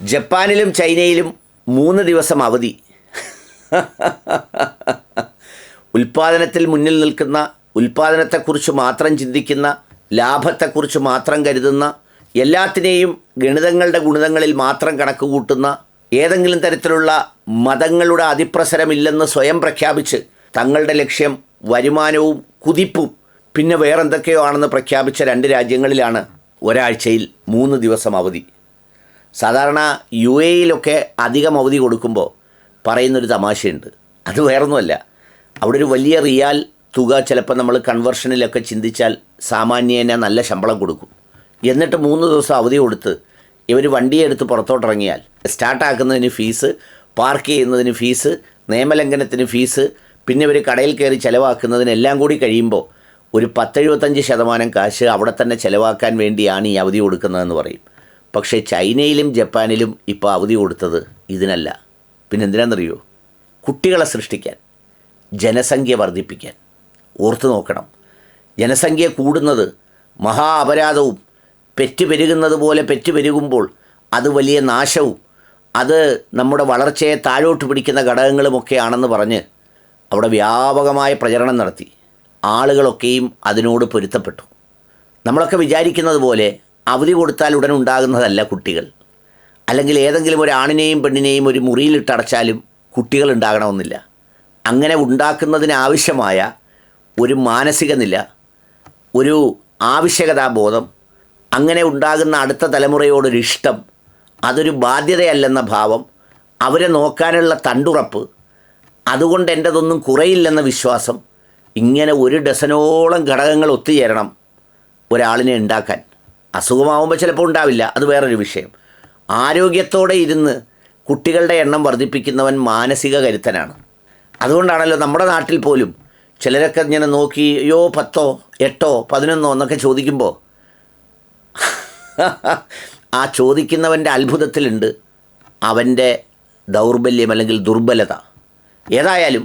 ജപ്പാനിലും ചൈനയിലും മൂന്ന് ദിവസം അവധി. ഉൽപാദനത്തിൽ മുന്നിൽ നിൽക്കുന്ന ഉൽപാദനത്തെക്കുറിച്ച് മാത്രം ചിന്തിക്കുന്ന ലാഭത്തെക്കുറിച്ച് മാത്രം കരുതുന്ന എല്ലാത്തിനെയും ഗണിതങ്ങളുടെ ഗുണിതങ്ങളിൽ മാത്രം കണക്ക് കൂട്ടുന്ന ഏതെങ്കിലും തരത്തിലുള്ള മതങ്ങളുടെ അതിപ്രസരമില്ലെന്ന് സ്വയം പ്രഖ്യാപിച്ച് തങ്ങളുടെ ലക്ഷ്യം വരുമാനവും കുതിപ്പും പിന്നെ വേറെന്തൊക്കെയോ ആണെന്ന് പ്രഖ്യാപിച്ച രണ്ട് രാജ്യങ്ങളിലാണ് ഒരാഴ്ചയിൽ മൂന്ന് ദിവസം അവധി. സാധാരണ യു എയിലൊക്കെ അധികം അവധി കൊടുക്കുമ്പോൾ പറയുന്നൊരു തമാശയുണ്ട്. അത് വേറൊന്നുമല്ല. അവിടെ ഒരു വലിയ റിയാൽ തുക ചിലപ്പോൾ നമ്മൾ കൺവെർഷനിലൊക്കെ ചിന്തിച്ചാൽ സാമാന്യേന നല്ല ശമ്പളം കൊടുക്കും. എന്നിട്ട് മൂന്ന് ദിവസം അവധി കൊടുത്ത് ഇവർ വണ്ടിയെടുത്ത് പുറത്തോട്ടിറങ്ങിയാൽ സ്റ്റാർട്ടാക്കുന്നതിന് ഫീസ് പാർക്ക് ചെയ്യുന്നതിന് ഫീസ് നിയമലംഘനത്തിന് ഫീസ് പിന്നെ ഇവർ കടയിൽ കയറി ചിലവാക്കുന്നതിനെല്ലാം കൂടി കഴിയുമ്പോൾ ഒരു പത്തെഴുപത്തഞ്ച് ശതമാനം കാശ് അവിടെ തന്നെ ചിലവാക്കാൻ വേണ്ടിയാണ് ഈ അവധി കൊടുക്കുന്നതെന്ന് പറയും. പക്ഷേ ചൈനയിലും ജപ്പാനിലും ഇപ്പോൾ അവധി കൊടുത്തത് ഇതിനല്ല. പിന്നെ എന്തിനാണെന്നറിയോ കുട്ടികളെ സൃഷ്ടിക്കാൻ ജനസംഖ്യ വർദ്ധിപ്പിക്കാൻ. ഓർത്തു നോക്കണം. ജനസംഖ്യ കൂടുന്നത് മഹാ അപരാധവും പെറ്റ് പെരുകുന്നത് പോലെ പെറ്റ് പെരുകുമ്പോൾ അത് വലിയ നാശവും അത് നമ്മുടെ വളർച്ചയെ താഴോട്ട് പിടിക്കുന്ന ഘടകങ്ങളുമൊക്കെയാണെന്ന് പറഞ്ഞ് അവിടെ വ്യാപകമായ പ്രചരണം നടത്തി. ആളുകളൊക്കെയും അതിനോട് പൊരുത്തപ്പെട്ടു. നമ്മളൊക്കെ വിചാരിക്കുന്നത് പോലെ അവധി കൊടുത്താൽ ഉടൻ ഉണ്ടാകുന്നതല്ല കുട്ടികൾ. അല്ലെങ്കിൽ ഏതെങ്കിലും ഒരു ആണിനെയും പെണ്ണിനെയും ഒരു മുറിയിലിട്ടടച്ചാലും കുട്ടികൾ ഉണ്ടാകണമെന്നില്ല. അങ്ങനെ ഉണ്ടാക്കുന്നതിനാവശ്യമായ ഒരു മാനസിക നില ഒരു ആവശ്യകതാബോധം അങ്ങനെ ഉണ്ടാകുന്ന അടുത്ത തലമുറയോടൊരു ഇഷ്ടം അതൊരു ബാധ്യതയല്ലെന്ന ഭാവം അവരെ നോക്കാനുള്ള തണ്ടുറപ്പ് അതുകൊണ്ട് എന്റെതൊന്നും കുറയില്ലെന്ന വിശ്വാസം ഇങ്ങനെ ഒരു ഡസനോളം ഘടകങ്ങൾ ഒത്തുചേരണം ഒരാളിനെ ഉണ്ടാക്കാൻ. അസുഖമാവുമ്പോൾ ചിലപ്പോൾ ഉണ്ടാവില്ല. അത് വേറൊരു വിഷയം. ആരോഗ്യത്തോടെ ഇരുന്ന് കുട്ടികളുടെ എണ്ണം വർദ്ധിപ്പിക്കുന്നവൻ മാനസിക കരുത്തനാണ്. അതുകൊണ്ടാണല്ലോ നമ്മുടെ നാട്ടിൽ പോലും ചിലരൊക്കെ ഇങ്ങനെ നോക്കി അയ്യോ പത്തോ എട്ടോ പതിനൊന്നോ എന്നൊക്കെ ചോദിക്കുമ്പോൾ ആ ചോദിക്കുന്നവന്റെ അത്ഭുതത്തിലുണ്ട് അവന്റെ ദൗർബല്യം അല്ലെങ്കിൽ ദുർബലത. ഏതായാലും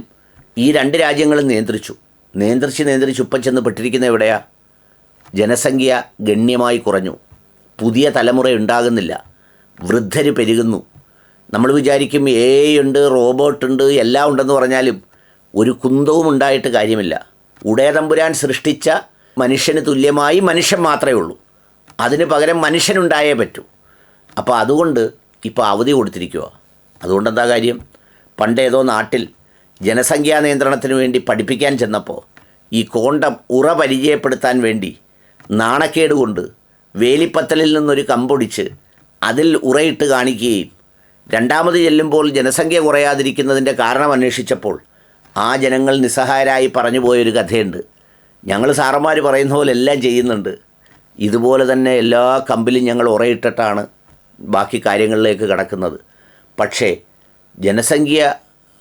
ഈ രണ്ട് രാജ്യങ്ങളും നിയന്ത്രിച്ചു. നിയന്ത്രിച്ച് നിയന്ത്രിച്ച് ഉപ്പച്ചെന്ന് ചെന്ന് പെട്ടിരിക്കുന്ന എവിടെയാ? ജനസംഖ്യ ഗണ്യമായി കുറഞ്ഞു. പുതിയ തലമുറ ഉണ്ടാകുന്നില്ല. വൃദ്ധർ പെരുകുന്നു. നമ്മൾ വിചാരിക്കും എ ഉണ്ട് റോബോട്ട് ഉണ്ട് എല്ലാം ഉണ്ടെന്ന് പറഞ്ഞാലും ഒരു കുന്തവും ഉണ്ടായിട്ട് കാര്യമില്ല. ഉടയതമ്പുരാൻ സൃഷ്ടിച്ച മനുഷ്യന് തുല്യമായി മനുഷ്യൻ മാത്രമേ ഉള്ളൂ. അതിന് പകരം മനുഷ്യനുണ്ടായേ പറ്റൂ. അപ്പോൾ അതുകൊണ്ട് ഇപ്പോൾ അവധി കൊടുത്തിരിക്കുക അതുകൊണ്ട് എന്താ കാര്യം? പണ്ടേതോ നാട്ടിൽ ജനസംഖ്യാ നിയന്ത്രണത്തിന് വേണ്ടി പഠിപ്പിക്കാൻ ചെന്നപ്പോൾ ഈ കോണ്ടം ഉറ പരിചയപ്പെടുത്താൻ വേണ്ടി നാണക്കേട് കൊണ്ട് വേലിപ്പത്തലിൽ നിന്നൊരു കമ്പൊടിച്ച് അതിൽ ഉറയിട്ട് കാണിക്കുകയും രണ്ടാമത് ചെല്ലുമ്പോൾ ജനസംഖ്യ കുറയാതിരിക്കുന്നതിന്റെ കാരണം അന്വേഷിച്ചപ്പോൾ ആ ജനങ്ങൾ നിസ്സഹായരായി പറഞ്ഞു പോയൊരു കഥയുണ്ട്. ഞങ്ങൾ സാറന്മാർ പറയുന്ന പോലെ എല്ലാം ചെയ്യുന്നുണ്ട്. ഇതുപോലെ തന്നെ എല്ലാ കമ്പിലും ഞങ്ങൾ ഉറയിട്ടിട്ടാണ് ബാക്കി കാര്യങ്ങളിലേക്ക് കടക്കുന്നത്. പക്ഷേ ജനസംഖ്യ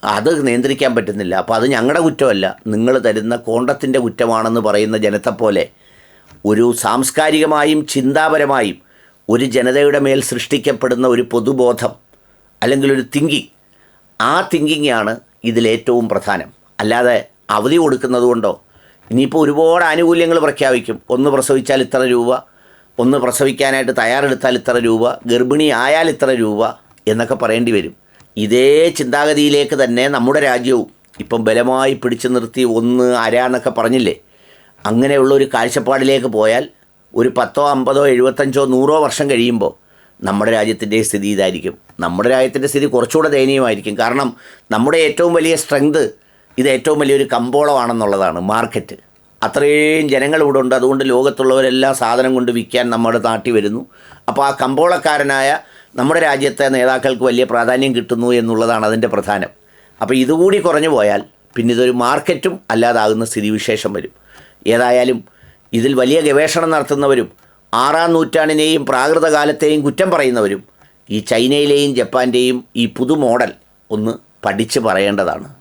അത് നിയന്ത്രിക്കാൻ പറ്റുന്നില്ല. അപ്പോൾ അത് ഞങ്ങളുടെ കുറ്റമല്ല. നിങ്ങൾ തരുന്ന കോണ്ടത്തിന്റെ കുറ്റമാണെന്ന് പറയുന്ന ജനത്തെപ്പോലെ ഒരു സാംസ്കാരികമായും ചിന്താപരമായും ഒരു ജനതയുടെ മേൽ സൃഷ്ടിക്കപ്പെടുന്ന ഒരു പൊതുബോധം അല്ലെങ്കിൽ ഒരു തിങ്കിങ് ആ തിങ്കിങ്ങാണ് ഇതിലേറ്റവും പ്രധാനം. അല്ലാതെ അവധി കൊടുക്കുന്നതുകൊണ്ടോ ഇനിയിപ്പോൾ ഒരുപാട് ആനുകൂല്യങ്ങൾ പ്രഖ്യാപിക്കും. ഒന്ന് പ്രസവിച്ചാൽ ഇത്ര രൂപ ഒന്ന് പ്രസവിക്കാനായിട്ട് തയ്യാറെടുത്താൽ ഇത്ര രൂപ ഗർഭിണി ആയാൽ ഇത്ര രൂപ എന്നൊക്കെ പറയേണ്ടി വരും. ഇതേ ചിന്താഗതിയിലേക്ക് തന്നെ നമ്മുടെ രാജ്യവും ഇപ്പം ബലമായി പിടിച്ചു നിർത്തി ഒന്ന് അര എന്നൊക്കെ പറഞ്ഞില്ലേ? അങ്ങനെയുള്ള ഒരു കാഴ്ചപ്പാടിലേക്ക് പോയാൽ ഒരു പത്തോ അമ്പതോ എഴുപത്തഞ്ചോ നൂറോ വർഷം കഴിയുമ്പോൾ നമ്മുടെ രാജ്യത്തിന്റെ സ്ഥിതി ഇതായിരിക്കും. നമ്മുടെ രാജ്യത്തിന്റെ സ്ഥിതി കുറച്ചുകൂടെ ദയനീയമായിരിക്കും. കാരണം നമ്മുടെ ഏറ്റവും വലിയ സ്ട്രെങ്ത് ഇത് ഏറ്റവും വലിയൊരു കമ്പോളമാണെന്നുള്ളതാണ് മാർക്കറ്റ് അത്രയും ജനങ്ങൾ ഇവിടെ ഉണ്ട്. അതുകൊണ്ട് ലോകത്തുള്ളവരെല്ലാം സാധനം കൊണ്ട് വിൽക്കാൻ നമ്മുടെ നാട്ടിൽ വരുന്നു. അപ്പോൾ ആ കമ്പോളക്കാരനായ നമ്മുടെ രാജ്യത്തെ നേതാക്കൾക്ക് വലിയ പ്രാധാന്യം കിട്ടുന്നു എന്നുള്ളതാണ് അതിന്റെ പ്രധാനം. അപ്പോൾ ഇതുകൂടി കുറഞ്ഞു പോയാൽ പിന്നെ ഇതൊരു മാർക്കറ്റും അല്ലാതാകുന്ന സ്ഥിതിവിശേഷം വരും. ഏതായാലും ഇതിൽ വലിയ ഗവേഷണം നടത്തുന്നവരും ആറാം നൂറ്റാണ്ടിനെയും പ്രാകൃത കാലത്തെയും കുറ്റം പറയുന്നവരും ഈ ചൈനയിലെയും ജപ്പാന്റെയും ഈ പുതു മോഡൽ ഒന്ന് പഠിച്ച് പറയേണ്ടതാണ്.